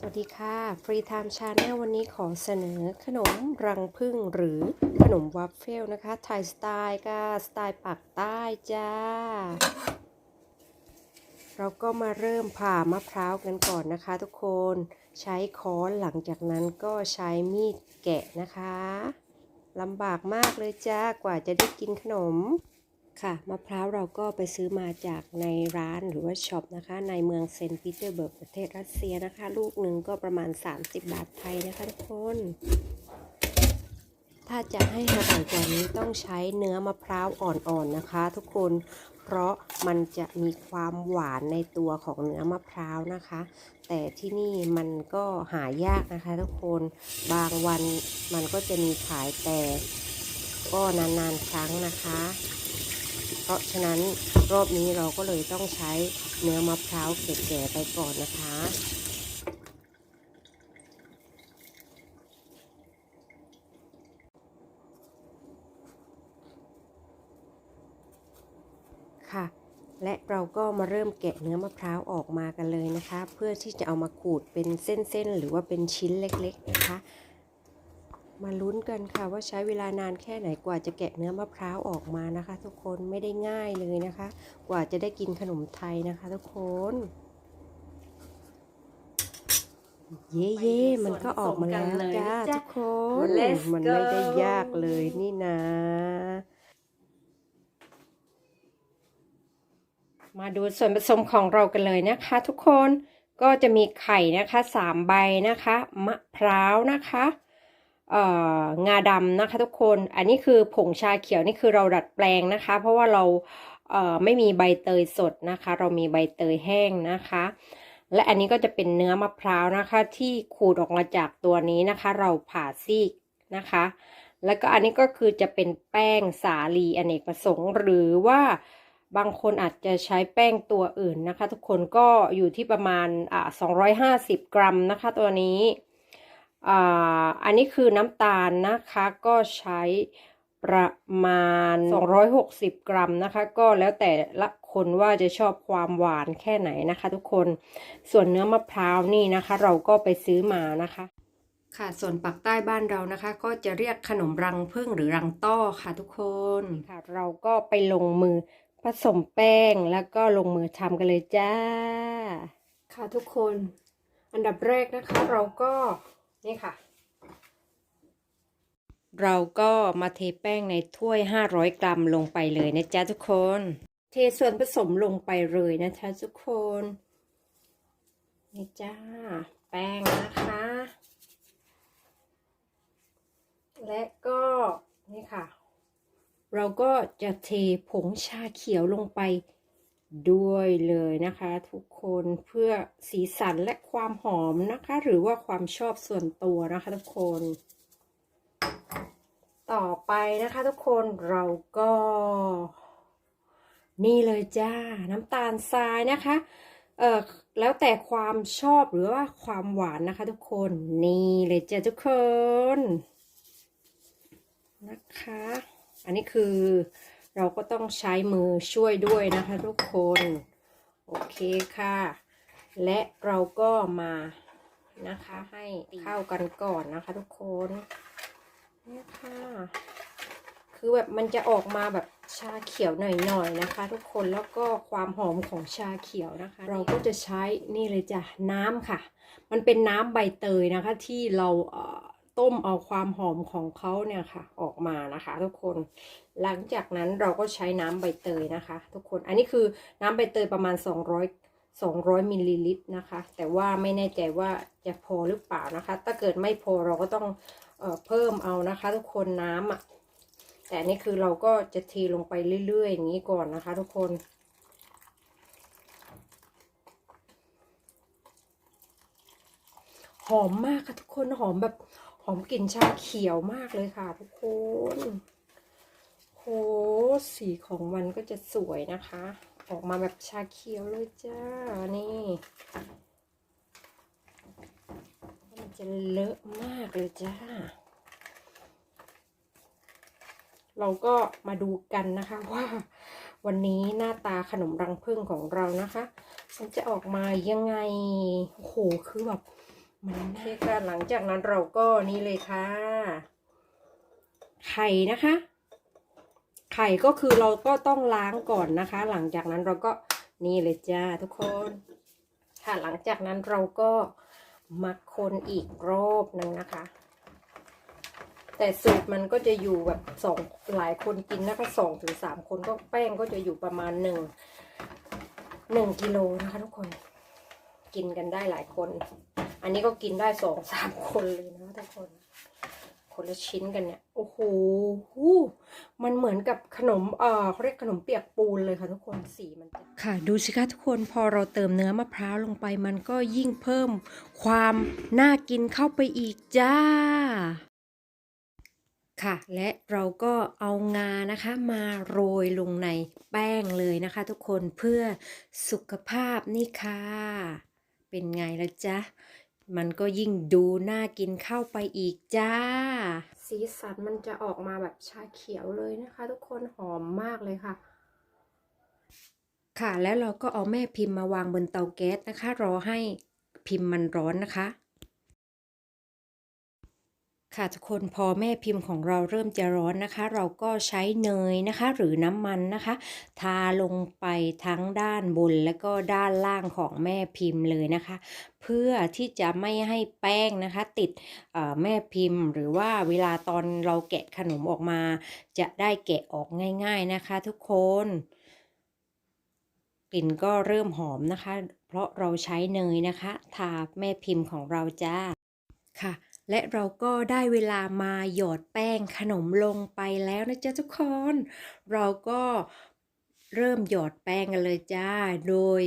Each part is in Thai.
สวัสดีค่ะฟรีไทม์ชาแนลวันนี้ขอเสนอขนมรังผึ้งหรือขนมวัฟเฟิลนะคะไทยสไตล์ค่ะสไตล์ปากใต้จ้า เราก็มาเริ่มผ่ามะพร้าวกันก่อนนะคะทุกคนใช้ค้อนหลังจากนั้นก็ใช้มีดแกะนะคะลำบากมากเลยจ้ากว่าจะได้กินขนม ค่ะมะพร้าวเราก็ไปซื้อมาจากในร้านหรือว่าช็อปนะคะ ในเมืองเซนต์ปีเตอร์เบิร์กประเทศรัสเซียนะคะ ลูกหนึ่งก็ประมาณ 30 บาทไทยนะคะทุกคน ถ้าจะให้อร่อยกว่านี้ต้องใช้เนื้อมะพร้าวอ่อนๆนะคะ ทุกคนเพราะมันจะมีความหวานในตัวของเนื้อมะพร้าวนะคะ แต่ที่นี่มันก็หายากนะคะทุกคนบางวันมันก็จะมีขายแต่ก็นานๆครั้งนะคะ เพราะฉะนั้นรอบนี้เราก็เลยต้องใช้เนื้อมะพร้าวแก่ๆไปก่อนนะคะค่ะและเราก็มาเริ่มแกะเนื้อมะพร้าวออกมากันเลยนะคะ เพื่อที่จะเอามาขูดเป็นเส้นๆ หรือว่าเป็นชิ้นเล็กๆนะคะ มาลุ้นกันค่ะว่าใช้เวลานานแค่ไหนกว่าจะแกะเนื้อมะพร้าวออกมานะคะ ทุกคนไม่ได้ง่ายเลยนะคะ กว่าจะได้กินขนมไทยนะคะ ทุกคน เย่เย่ๆมันก็ออกมาแล้วจ้าทุกคน Let's มันไม่ได้ go ยากเลยนี่นะมาดูส่วนผสมของเรากันเลยนะคะ ทุกคนก็จะมีไข่นะคะสามใบนะคะ มะพร้าวนะคะเอ่อ งาดำนะคะทุกคน อันนี้คือผงชาเขียวนี่คือเราดัดแปลงนะคะ เพราะว่าเราเไม่มีใบเตยสดนะคะ เรามีใบเตยแห้งนะคะ และอันนี้ก็จะเป็นเนื้อมะพร้าวนะคะ ที่ขูดออกมาจากตัวนี้นะคะ เราผ่าซีกนะคะ แล้วก็อันนี้ก็คือจะเป็นแป้งสาลีอเนกประสงค์หรือว่าบางคนอาจจะใช้แป้งตัวอื่นนะคะ ทุกคนก็อยู่ที่ประมาณอ่า250 กรัมนะคะ ตัวนี้ อ่าอันนี้คือน้ำตาลนะคะ ก็ใช้ประมาณ 260 กรัมนะคะ ก็แล้วแต่ละคนว่าจะชอบความหวานแค่ไหนนะคะ ทุกคนส่วนเนื้อมะพร้าวนี่นะคะ เราก็ไปซื้อมานะคะ ค่ะส่วนปักใต้บ้านเรานะคะ ก็จะเรียกขนมรังผึ้งหรือรังต้อค่ะทุกคนค่ะเราก็ไปลงมือผสมแป้งแล้วก็ลงมือทำกันเลยจ้า ค่ะทุกคน อันดับแรกนะคะเราก็ นี่ค่ะ เราก็มาเทแป้งในถ้วย 500 กรัมลงไปเลยนะจ๊ะทุกคน เทส่วนผสมลงไปเลยนะจ๊ะทุกคน นี่จ้า แป้งนะคะ และก็นี่ค่ะ เราก็จะเทผงชาเขียวลงไป ด้วยเลยนะคะทุกคนเพื่อสีสันและความหอมนะคะ หรือว่าความชอบส่วนตัวนะคะทุกคน ต่อไปนะคะทุกคนเราก็ นี่เลยจ้า น้ำตาลทรายนะคะเออแล้วแต่ความชอบหรือว่าความหวานนะคะ ทุกคนนี่เลยจ้าทุกคนนะคะ อันนี้คือ เราก็ต้องใช้มือช่วยด้วยนะคะทุกคน โอเคค่ะ และเราก็มานะคะให้เข้ากันก่อนนะคะทุกคนนี่ค่ะ คือแบบมันจะออกมาแบบชาเขียวหน่อยๆนะคะ ทุกคนแล้วก็ความหอมของชาเขียวนะคะ เราก็จะใช้นี่เลยจ้ะน้ำค่ะ มันเป็นน้ำใบเตยนะคะที่เราเอ่อ ต้มเอาความหอมของเขาเนี่ยค่ะออกมานะคะทุกคน หลังจากนั้นเราก็ใช้น้ำใบเตยนะคะ ทุกคน อันนี้คือน้ำใบเตยประมาณ 200 200มิลลิลิตรนะคะ แต่ว่าไม่แน่ใจว่าจะพอหรือเปล่านะคะ ถ้าเกิดไม่พอเราก็ต้องเอ่อเพิ่มเอานะคะ ทุกคนน้ำอะ แต่นนี่คือเราก็จะเทลงไปเรื่อยๆอย่างนี้ก่อนนะคะ ทุกคนหอมมากค่ะทุกคนหอมแบบ อมกลิ่นชาเขียวมากเลยค่ะทุกคนโหสีของมันก็จะสวยนะคะ ออกมาแบบชาเขียวเลยจ้า นี่ มันจะเลอะมากเลยจ้า เราก็มาดูกันนะคะว่า วันนี้หน้าตาขนมรังผึ้งของเรานะคะ มันจะออกมายังไงโอ้โหคือแบบ มันโอเคค่ะหลังจากนั้นเราก็นี่เลยค่ะ ไข่นะคะ ไข่ก็คือเราก็ต้องล้างก่อนนะคะ หลังจากนั้นเราก็นี่เลยจ้าทุกคน ค่ะหลังจากนั้นเราก็มาคนอีกรอบหนึ่งนะคะ แต่สูตรมันก็จะอยู่แบบสองหลายคนกินนะคะสองถึงสามคนก็แป้งก็จะอยู่ประมาณหนึ่งหนึ่งกิโลนะคะทุกคน กินกันได้หลายคน อันนี้ก็กินได้สองสามคนเลยนะทุกคน คนละชิ้นกันเนี่ย โอ้โหหูมันเหมือนกับขนมเออเขาเรียกขนมเปียกปูนเลยค่ะทุกคน สีมัน ค่ะ ดูสิคะทุกคน พอเราเติมเนื้อมะพร้าวลงไป มันก็ยิ่งเพิ่มความน่ากินเข้าไปอีกจ้าค่ะและเราก็เอางานะคะมาโรยลงในแป้งเลยนะคะทุกคนเพื่อสุขภาพนี่ค่ะ เป็นไงละจ๊ะ มันก็ยิ่งดูน่ากินเข้าไปอีกจ้า สีสันมันจะออกมาแบบชาเขียวเลยนะคะ ทุกคนหอมมากเลยค่ะ ค่ะแล้วเราก็เอาแม่พิมพ์มาวางบนเตาแก๊สนะคะ รอให้พิมพ์มันร้อนนะคะ ค่ะทุกคนพอแม่พิมพ์ของเราเริ่มจะร้อนนะคะ เราก็ใช้เนยนะคะ หรือน้ำมันนะคะ ทาลงไปทั้งด้านบนและก็ด้านล่างของแม่พิมพ์เลยนะคะ เพื่อที่จะไม่ให้แป้งนะคะ ติดแม่พิมพ์ หรือว่าเวลาตอนเราแกะขนมออกมา จะได้แกะออกง่าย ๆนะคะ ทุกคนกลิ่นก็เริ่มหอมนะคะ เพราะเราใช้เนยนะคะ ทาแม่พิมพ์ของเราจ้าค่ะ และเราก็ได้เวลามาหยอดแป้งขนมลงไปแล้วนะจ๊ะทุกคน เราก็เริ่มหยอดแป้งกันเลยจ้า โดย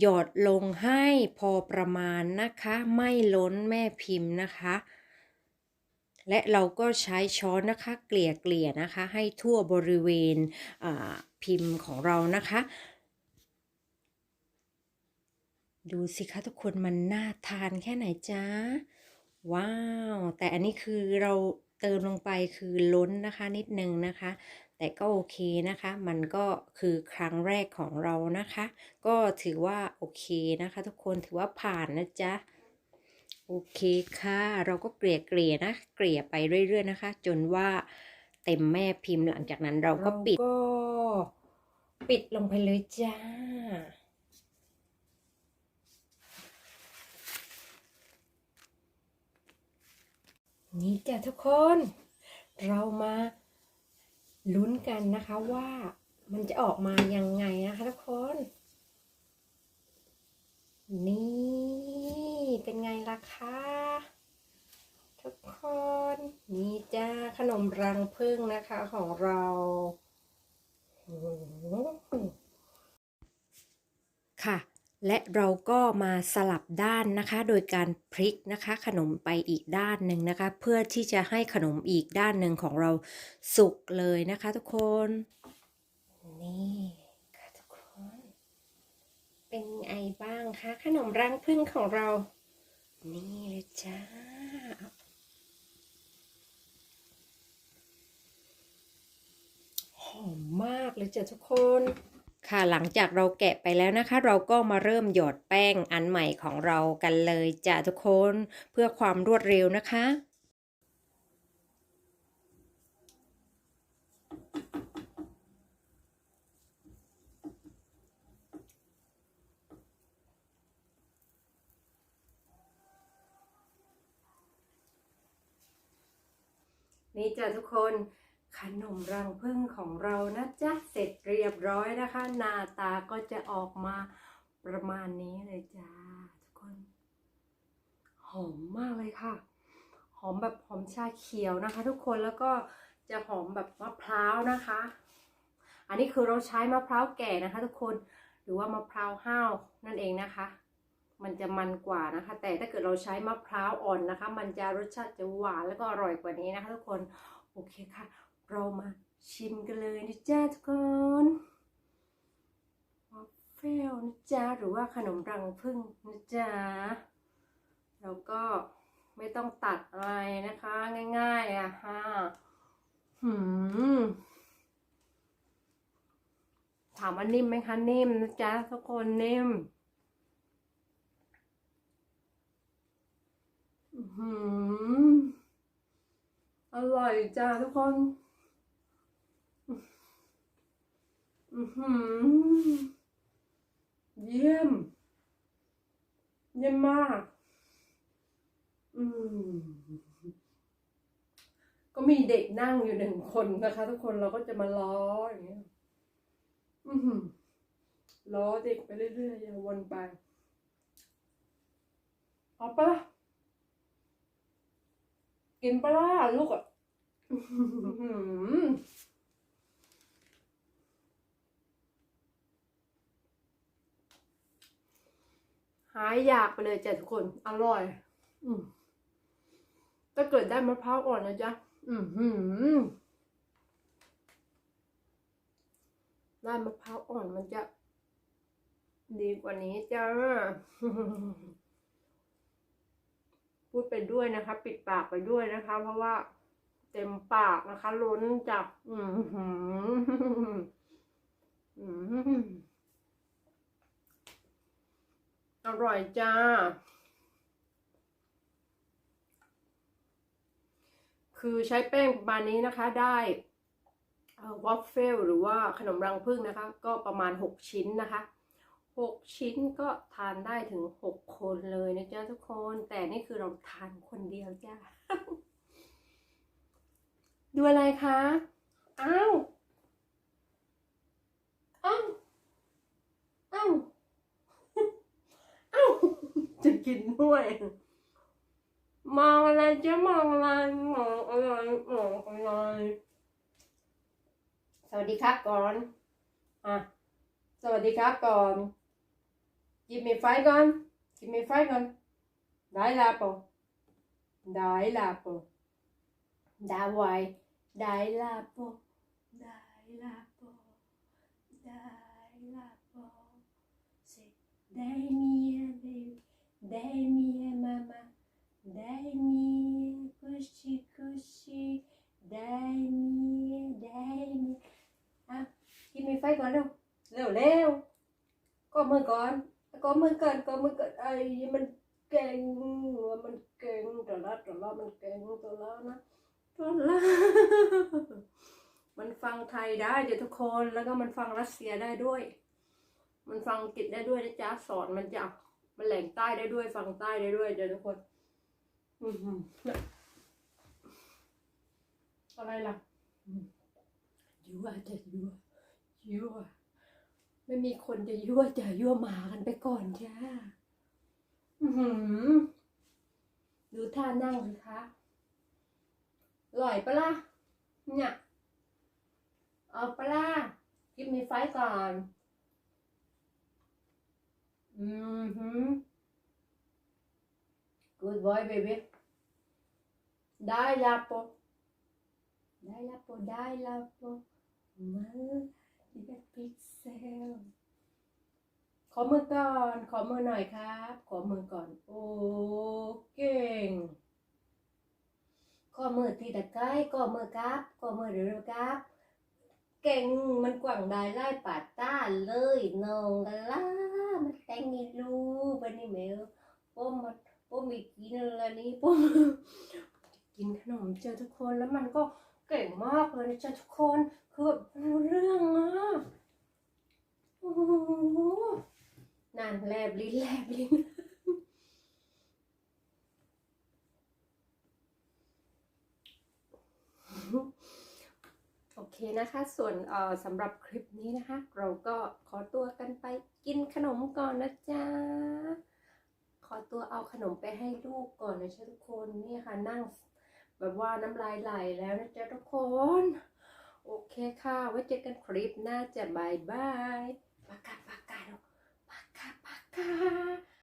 หยอดลงให้พอประมาณนะคะ ไม่ล้นแม่พิมพ์นะคะ และเราก็ใช้ช้อนนะคะ เกลี่ยเกลี่ยๆนะคะ ให้ทั่วบริเวณพิมพ์ของเรานะคะ ดูสิคะทุกคนมันน่าทานแค่ไหนจ้า ว้าว แต่อันนี้คือเราเติมลงไปคือล้นนะคะนิดนึงนะคะ แต่ก็โอเคนะคะ มันก็คือครั้งแรกของเรานะคะ ก็ถือว่าโอเคนะคะ ทุกคนถือว่าผ่านนะจ๊ะโอเคค่ะ เราก็เกลี่ยเกลี่ยๆนะ เกลี่ยไปเรื่อย ๆ นะคะ จนว่าเต็มแม่พิมพ์หลังจากนั้นเราก็ปิดก็ปิดลงไปเลยจ้า นี่จ้ะทุกคน เรามาลุ้นกันนะคะว่ามันจะออกมายังไงนะคะทุกคน นี่เป็นไงล่ะคะทุกคน นี่จ้าขนมรังผึ้งนะคะของเราโอ้โหค่ะ และเราก็มาสลับด้านนะคะ โดยการพลิกนะคะ ขนมไปอีกด้านหนึ่งนะคะ เพื่อที่จะให้ขนมอีกด้านหนึ่งของเราสุกเลยนะคะทุกคน นี่ค่ะทุกคน เป็นไงบ้างคะขนมรังผึ้งของเรา นี่เลยจ้าหอมมากเลยจ้ะทุกคน ค่ะหลังจากเราแกะไปแล้วนะคะ เราก็มาเริ่มหยอดแป้งอันใหม่ของเรากันเลยจ้ะทุกคนเพื่อความรวดเร็วนะคะนี่จ้ะทุกคน ขนมรังผึ้งของเรานะจ๊ะ เสร็จเรียบร้อยนะคะ หน้าตาก็จะออกมาประมาณนี้เลยจ้าทุกคน หอมมากเลยค่ะ หอมแบบหอมชาเขียวนะคะ ทุกคนแล้วก็จะหอมแบบมะพร้าวนะคะ อันนี้คือเราใช้มะพร้าวแก่นะคะ ทุกคนหรือว่ามะพร้าวห้าวนั่นเองนะคะ มันจะมันกว่านะคะ แต่ถ้าเกิดเราใช้มะพร้าวอ่อนนะคะ มันจะรสชาติจะหวานแล้วก็อร่อยกว่านี้นะคะ ทุกคนโอเคค่ะ เรามาชิมกันเลยนะจ๊ะทุกคนวอฟเฟลนะจ๊ะหรือว่าขนมรังผึ้งนะจ๊ะแล้วก็ไม่ต้องตัดอะไรนะคะ ง่ายๆอะฮะหืมถามว่านิ่มไหมคะนิ่มนะจ๊ะทุกคนนิ่มหืออร่อยจ้าทุกคน อือหือ เยี่ยม เยี่ยมมาก อืม ก็มีเด็กนั่งอยู่หนึ่งคนนะคะ ทุกคนเราก็จะมาล้ออย่างเงี้ย อือหือล้อเด็กไปเรื่อยๆวนไปเอาป่ะกินปะล่ะลูกอะ หายอยากไปเลยจ้ะทุกคน อร่อย อืมถ้าเกิดได้มะพร้าวอ่อนนะจ๊ะ อือหือได้มะพร้าวอ่อนมันจะ ดีกว่านี้จ้า พูดไปด้วยนะคะ ปิดปากไปด้วยนะคะ เพราะว่า เต็มปากนะคะ ล้นจากอือหืออืม อร่อยจ้า คือใช้แป้งประมาณนี้นะคะได้วอฟเฟลหรือว่าขนมรังผึ้งนะคะ ก็ประมาณ 6 ชิ้นนะคะ 6 ชิ้นก็ทานได้ถึง 6 คนเลยนะจ๊ะทุกคน แต่นี่คือเราทานคนเดียวจ้าดูอะไรคะ อ้าว อ้าว อ้าว อ้าวจะกินด้วย มองอะไรจะมองอะไรมองอะไรมองอะไรสวัสดีครับก่อน อะ สวัสดีครับก่อน Give me five ก่อน Give me five ก่อนได้ละปอได้ละปอได้ไวได้ละปอได้ละปอได้ละปอ Say dai mia baby dai mia mama dai mia così così dai mia dai mia อะกินมีไฟก่อนเร็วเร็วเร็วก็มือก่อนก็มือก่อนก็มือก่อนไอ้มันเก่งมันเก่งตละแต่ละมันเก่งต่ละนะต่ละมันฟังไทยได้เดี๋ยวทุกคนแล้วก็มันฟังรัสเซียได้ด้วย มันฟังอังกฤษได้ด้วยนะจ๊ะสอนมันจะ มันแหล่งใต้ได้ด้วยฟังใต้ได้ด้วยเดี๋ยวทุกคนอะไรล่ะยั่วจะยั่วยั่วไม่มีคนจะยั่วจะยั่วหมากันไปก่อนจ้าอือหือดูท่านั่งสิคะอร่อยปะล่ะเนี่ยเอาปะล่ะกินมีไฟก่อน อือหือ good boy baby ได้ละปะได้ละโปได้ละโปมาดิบัตพิกเซลขอมือก่อน ขอมือหน่อยครับ ขอมือก่อน โอ้ เก่ง ขอมือทีตะไคร้ขอมือครับ ขอมือเร็วๆครับ เก่งมันกว่างได้ไล่ปาต้าเลยนองกันละมันแต่งอีลูกบันนี่แมวป้มมันป้มอีกกินอะไรนี่ป้มกินขนมเจอทุกคนแล้วมันก็เก่งมากเลยนะจ๊ะทุกคนคือแบบรู้เรื่องอะโอ้โหนานแลบลิ้นแลบลิ้น โอ เคนะคะ ส่วนเอ่อสำหรับคลิปนี้นะคะ เราก็ขอตัวกันไปกินขนมก่อนนะจ๊ะ ขอตัวเอาขนมไปให้ลูกก่อนนะจ๊ะทุกคนนี่ค่ะนั่งแบบว่าน้ำลายไหลแล้วนะจ๊ะทุกคน โอเคค่ะ ไว้เจอกันคลิปหน้าจะบายบายปากกาปากกาปากกาปากกา